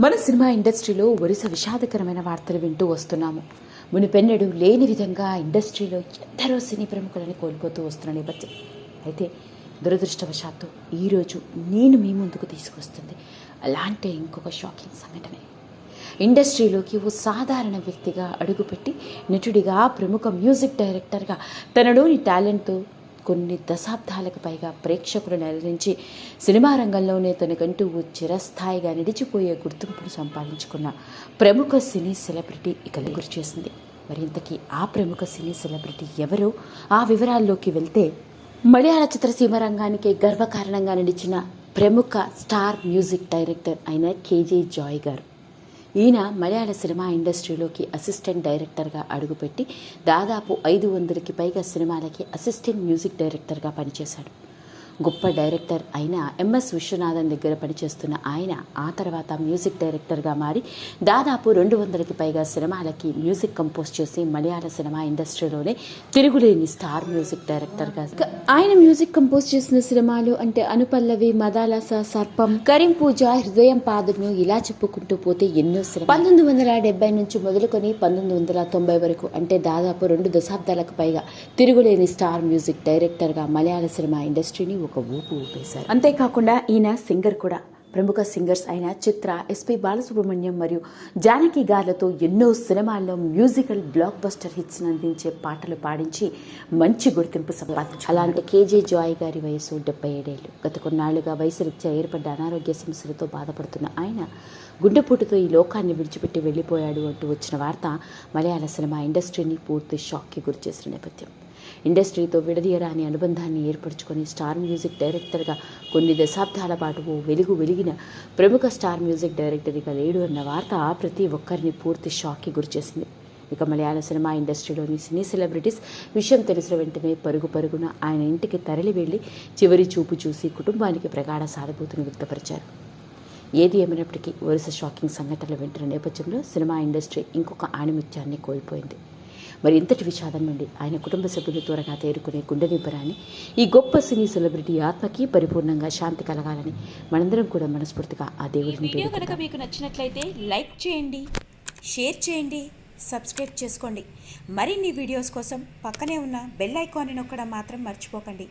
మన సినిమా ఇండస్ట్రీలో వరుస విషాదకరమైన వార్తలు వింటూ వస్తున్నాము. మునిపెన్నడు లేని విధంగా ఇండస్ట్రీలో ఎందరో సినీ ప్రముఖులని కోల్పోతూ వస్తున్న నేపథ్యం. అయితే దురదృష్టవశాత్తు ఈరోజు నేను మీ ముందుకు తీసుకొస్తుంది అలాంటి ఇంకొక షాకింగ్ సంఘటనే. ఇండస్ట్రీలోకి ఓ సాధారణ వ్యక్తిగా అడుగుపెట్టి నటుడిగా ప్రముఖ మ్యూజిక్ డైరెక్టర్గా తనలోని టాలెంట్తో కొన్ని దశాబ్దాలకు పైగా ప్రేక్షకులు అలరించి సినిమా రంగంలోనే తనకంటూ ఓ చిరస్థాయిగా నిలిచిపోయే గుర్తింపును సంపాదించుకున్న ప్రముఖ సినీ సెలబ్రిటీ ఇక గురి చేసింది. మరి ఇంతకీ ఆ ప్రముఖ సినీ సెలబ్రిటీ ఎవరో? ఆ వివరాల్లోకి వెళ్తే మలయాళ చిత్రసీమ రంగానికి గర్వకారణంగా నిలిచిన ప్రముఖ స్టార్ మ్యూజిక్ డైరెక్టర్ అయిన కేజే జాయ్ గారు. ఈయన మలయాళ సినిమా ఇండస్ట్రీలోకి అసిస్టెంట్ డైరెక్టర్గా అడుగుపెట్టి దాదాపు ఐదు వందలకి పైగా సినిమాలకి అసిస్టెంట్ మ్యూజిక్ డైరెక్టర్గా పనిచేశాడు. గొప్ప డైరెక్టర్ అయిన ఎంఎస్ విశ్వనాథన్ దగ్గర పనిచేస్తున్న ఆయన ఆ తర్వాత మ్యూజిక్ డైరెక్టర్గా మారి దాదాపు రెండు వందలకి పైగా సినిమాలకి మ్యూజిక్ కంపోజ్ చేసి మలయాళ సినిమా ఇండస్ట్రీలోనే తిరుగులేని స్టార్ మ్యూజిక్ డైరెక్టర్గా ఆయన మ్యూజిక్ కంపోజ్ చేసిన సినిమాలు అంటే అనుపల్లవి మదాలస సర్పం కరీం పూజ హృదయం పాదును ఇలా చెప్పుకుంటూ పోతే ఎన్నో సినిమా పంతొమ్మిది వందల డెబ్బై నుంచి మొదలుకొని పంతొమ్మిది వందల తొంభై వరకు అంటే దాదాపు రెండు దశాబ్దాలకు పైగా తిరుగులేని స్టార్ మ్యూజిక్ డైరెక్టర్గా మలయాళ సినిమా ఇండస్ట్రీని ఒక ఊపు ఊపేశారు. అంతేకాకుండా ఈయన సింగర్ కూడా. ప్రముఖ సింగర్స్ అయిన చిత్ర ఎస్పి బాలసుబ్రహ్మణ్యం మరియు జానకి గార్లతో ఎన్నో సినిమాల్లో మ్యూజికల్ బ్లాక్ బస్టర్ హిట్స్ అందించే పాటలు పాడించి మంచి గుర్తింపు సంపాదించారు. అలాంటి కేజే జాయ్ గారి వయసు డెబ్బై ఏడేళ్ళు. గత కొన్నాళ్ళుగా వయసు రీత్యా ఏర్పడ్డ అనారోగ్య సమస్యలతో బాధపడుతున్న ఆయన గుండెపోటుతో ఈ లోకాన్ని విడిచిపెట్టి వెళ్ళిపోయాడు అంటూ వచ్చిన వార్త మలయాళ సినిమా ఇండస్ట్రీని పూర్తి షాక్కి గురిచేసిన నేపథ్యం. ఇండస్ట్రీతో విడదీయరాని అనుబంధాన్ని ఏర్పరచుకొని స్టార్ మ్యూజిక్ డైరెక్టర్గా కొన్ని దశాబ్దాల పాటు ఓ వెలుగు వెలిగిన ప్రముఖ స్టార్ మ్యూజిక్ డైరెక్టర్ ఇక లేడు అన్న వార్త ప్రతి ఒక్కరిని పూర్తి షాక్కి గురిచేసింది. ఇక మలయాళ సినిమా ఇండస్ట్రీలోని సినీ సెలబ్రిటీస్ విషయం తెలిసిన వెంటనే పరుగు పరుగున ఆయన ఇంటికి తరలి వెళ్ళి చివరి చూపు చూసి కుటుంబానికి ప్రగాఢ సానుభూతిని వ్యక్తపరిచారు. ఏది ఏమైనప్పటికీ వరుస షాకింగ్ సంఘటనలు వింటున్న నేపథ్యంలో సినిమా ఇండస్ట్రీ ఇంకొక ఆణిముత్యాన్ని కోల్పోయింది. మరి ఇంతటి విషాదం నుండి ఆయన కుటుంబ సభ్యులు త్వరగా తేరుకునే గుండె నింపరాని ఈ గొప్ప సినీ సెలబ్రిటీ ఆత్మకి పరిపూర్ణంగా శాంతి కలగాలని మనందరం కూడా మనస్ఫూర్తిగా ఆ దేవుడిని వీడియో. కనుక మీకు నచ్చినట్లయితే లైక్ చేయండి షేర్ చేయండి సబ్స్క్రైబ్ చేసుకోండి మరిన్ని వీడియోస్ కోసం పక్కనే ఉన్న బెల్ ఐకాన్ని నొక్కడం మాత్రం మర్చిపోకండి